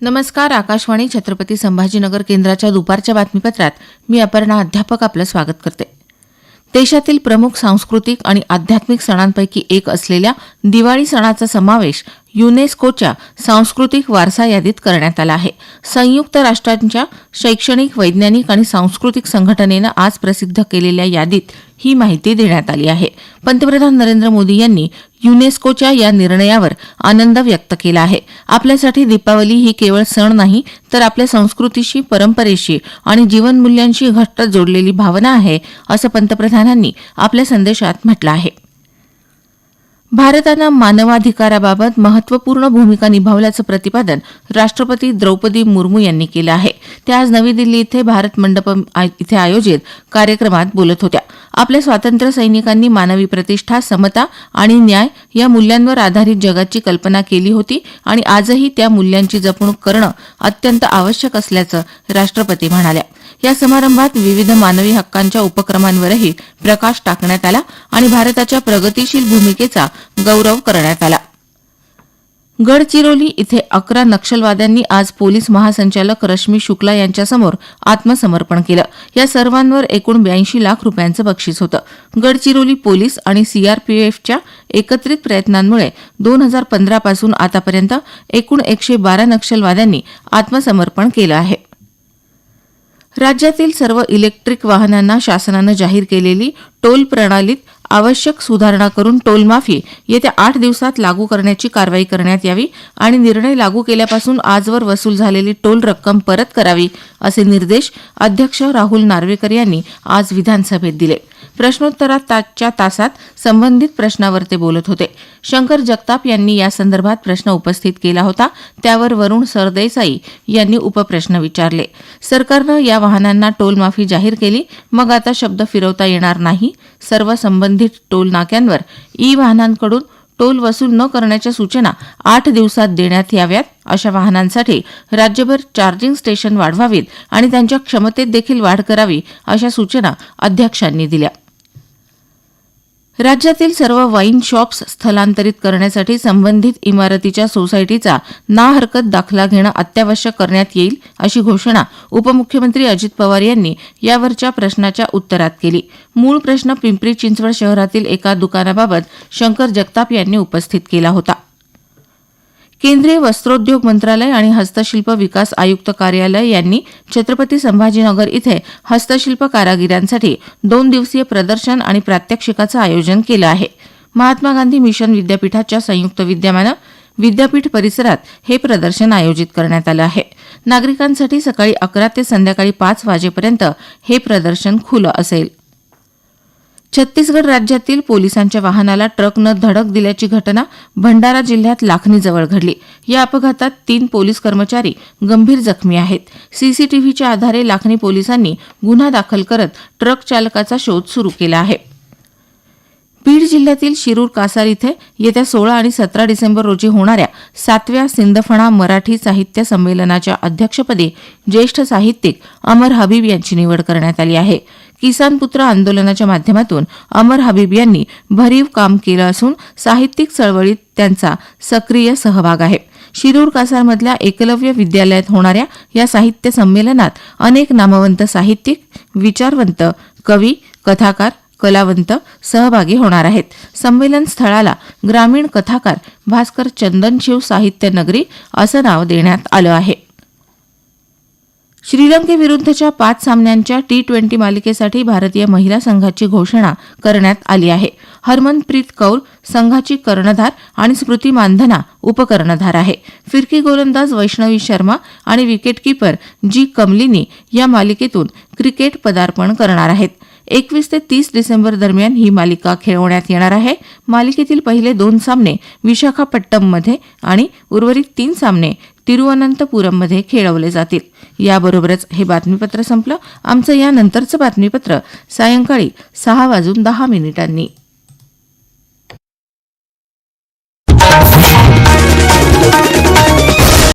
नमस्कार आकाशवाणी छत्रपती संभाजीनगर केंद्राच्या दुपारच्या बातमीपत्रात मी अपर्णा अध्यापक आपलं स्वागत करते. देशातील प्रमुख सांस्कृतिक आणि आध्यात्मिक सणांपैकी एक असलेल्या दिवाळी सणाचा समावेश युनेस्कोच्या सांस्कृतिक वारसा यादीत करण्यात आला आहे. संयुक्त राष्ट्रांच्या शैक्षणिक वैज्ञानिक आणि सांस्कृतिक संघटनेनं आज प्रसिद्ध केलेल्या यादीत ही माहिती देण्यात आली आहे. पंतप्रधान नरेंद्र मोदी यांनी युनेस्कोच्या या निर्णयावर आनंद व्यक्त केला आहे. आपल्यासाठी दीपावली ही केवळ सण नाही तर आपल्या संस्कृतीशी परंपरेशी आणि जीवनमूल्यांशी घट्ट जोडलेली भावना आहे असं पंतप्रधानांनी आपल्या संदेशात म्हटलं आहे. भारतानं मानवाधिकाराबाबत महत्त्वपूर्ण भूमिका निभावल्याचं प्रतिपादन राष्ट्रपती द्रौपदी मुर्मू यांनी केलं आहे. त्या आज नवी दिल्ली इथे भारत मंडप आय- इथे आयोजित कार्यक्रमात बोलत होत्या. आपल्या स्वातंत्र्य सैनिकांनी मानवी प्रतिष्ठा समता आणि न्याय या मूल्यांवर आधारित जगाची कल्पना केली होती आणि आजही त्या मूल्यांची जपणूक करणं अत्यंत आवश्यक असल्याचं राष्ट्रपती म्हणाल्या. या समारंभात विविध मानवी हक्कांच्या उपक्रमांवरही प्रकाश टाकण्यात आला आणि भारताच्या प्रगतीशील भूमिकेचा गौरव करण्यात आला. गडचिरोली इथे अकरा नक्षलवाद्यांनी आज पोलीस महासंचालक रश्मी शुक्ला यांच्यासमोर आत्मसमर्पण केलं. या सर्वांवर एकूण ब्याऐंशी लाख रुपयांचं बक्षीस होतं. गडचिरोली पोलीस आणि सीआरपीएफच्या एकत्रित प्रयत्नांमुळे दोन हजार पंधरापासून आतापर्यंत एकूण एकशे बारा नक्षलवाद्यांनी आत्मसमर्पण केलं आहे. राज्यातील सर्व इलेक्ट्रिक वाहनांना शासनानं जाहीर केलेली टोल प्रणालीत आवश्यक सुधारणा करून टोलमाफी येत्या आठ दिवसात लागू करण्याची कारवाई करण्यात यावी आणि निर्णय लागू केल्यापासून आजवर वसूल झालेली टोल रक्कम परत करावी असे निर्देश अध्यक्ष राहुल नार्वेकर यांनी आज विधानसभेत दिले. प्रश्नोत्तराच्या तासात संबंधित प्रश्नावर ते बोलत होते. शंकर जगताप यांनी या संदर्भात प्रश्न उपस्थित केला होता. त्यावर वरुण सरदेसाई यांनी उपप्रश्न विचारले. सरकारनं या वाहनांना टोलमाफी जाहीर केली. मग आता शब्द फिरवता येणार नाही. सर्व संबंधित टोल नाक्यांवर ई वाहनांकडून टोल वसूल न करण्याच्या सूचना आठ दिवसात देण्यात याव्यात. अशा वाहनांसाठी राज्यभर चार्जिंग स्टेशन वाढवावीत आणि त्यांच्या क्षमतेत देखील वाढ करावी अशा सूचना अध्यक्षांनी दिल्या. राज्यातील सर्व वाईन शॉप्स स्थलांतरित करण्यासाठी संबंधित इमारतीच्या सोसायटीचा ना हरकत दाखला घेणं अत्यावश्यक करण्यात येईल अशी घोषणा उपमुख्यमंत्री अजित पवार यांनी यावरच्या प्रश्नाच्या उत्तरात केली. मूळ प्रश्न पिंपरी चिंचवड शहरातील एका दुकानाबाबत शंकर जगताप यांनी उपस्थित केला होता. केंद्रीय वस्त्रोद्योग मंत्रालय आणि हस्तशिल्प विकास आयुक्त कार्यालय यांनी छत्रपती संभाजीनगर इथे हस्तशिल्प कारागिरांसाठी दोन दिवसीय प्रदर्शन आणि प्रात्यक्षिकाचं आयोजन केलं आहे. महात्मा गांधी मिशन विद्यापीठाच्या संयुक्त विद्यमानं विद्यापीठ परिसरात हे प्रदर्शन आयोजित करण्यात आलं आहे. नागरिकांसाठी सकाळी अकरा ते संध्याकाळी पाच वाजेपर्यंत हे प्रदर्शन खुलं असेल. छत्तीसगड राज्यातील पोलिसांच्या वाहनाला ट्रकनं धडक दिल्याची घटना भंडारा जिल्ह्यात लाखनीजवळ घडली. या अपघातात तीन पोलीस कर्मचारी गंभीर जखमी आहेत. सीसीटीव्हीच्या आधारे लाखनी पोलिसांनी गुन्हा दाखल करत ट्रक चालकाचा शोध सुरू केला आहे. बीड जिल्ह्यातील शिरूर कासार इथे येत्या सोळा आणि सतरा डिसेंबर रोजी होणाऱ्या सातव्या सिंदफणा मराठी साहित्य संमेलनाच्या अध्यक्षपदी ज्येष्ठ साहित्यिक अमर हबीब यांची निवड करण्यात आली आहे. किसान पुत्र आंदोलनाच्या माध्यमातून अमर हबीब यांनी भरीव काम केलं असून साहित्यिक चळवळीत त्यांचा सक्रिय सहभाग आहे. शिरूर कासारमधल्या एकलव्य विद्यालयात होणाऱ्या या साहित्य संमेलनात अनेक नामवंत साहित्यिक विचारवंत कवी कथाकार कलावंत सहभागी होणार आहेत. संमेलन स्थळाला ग्रामीण कथाकार भास्कर चंदनशिव साहित्य नगरी असं नाव देण्यात आलं आहे. श्रीलंकेविरुद्धच्या पाच सामन्यांच्या टी ट्वेंटी मालिकेसाठी भारतीय महिला संघाची घोषणा करण्यात आली आहे. हरमनप्रीत कौर संघाची कर्णधार आणि स्मृती मानधना उपकर्णधार आहे. फिरकी गोलंदाज वैष्णवी शर्मा आणि विकेटकीपर जी कमलिनी या मालिकेतून क्रिकेट पदार्पण करणार आहेत. एकवीस ते तीस डिसेंबर दरम्यान ही मालिका खेळवण्यात येणार आहे. मालिकेतील पहिले दोन सामने विशाखापट्टममध्ये आणि उर्वरित तीन सामने तिरुअनंतपुरममध्ये खेळवले जातील. याबरोबरच हे बातमीपत्र संपलं. आमचं यानंतरचं बातमीपत्र सायंकाळी सहा वाजून दहा मिनिटांनी.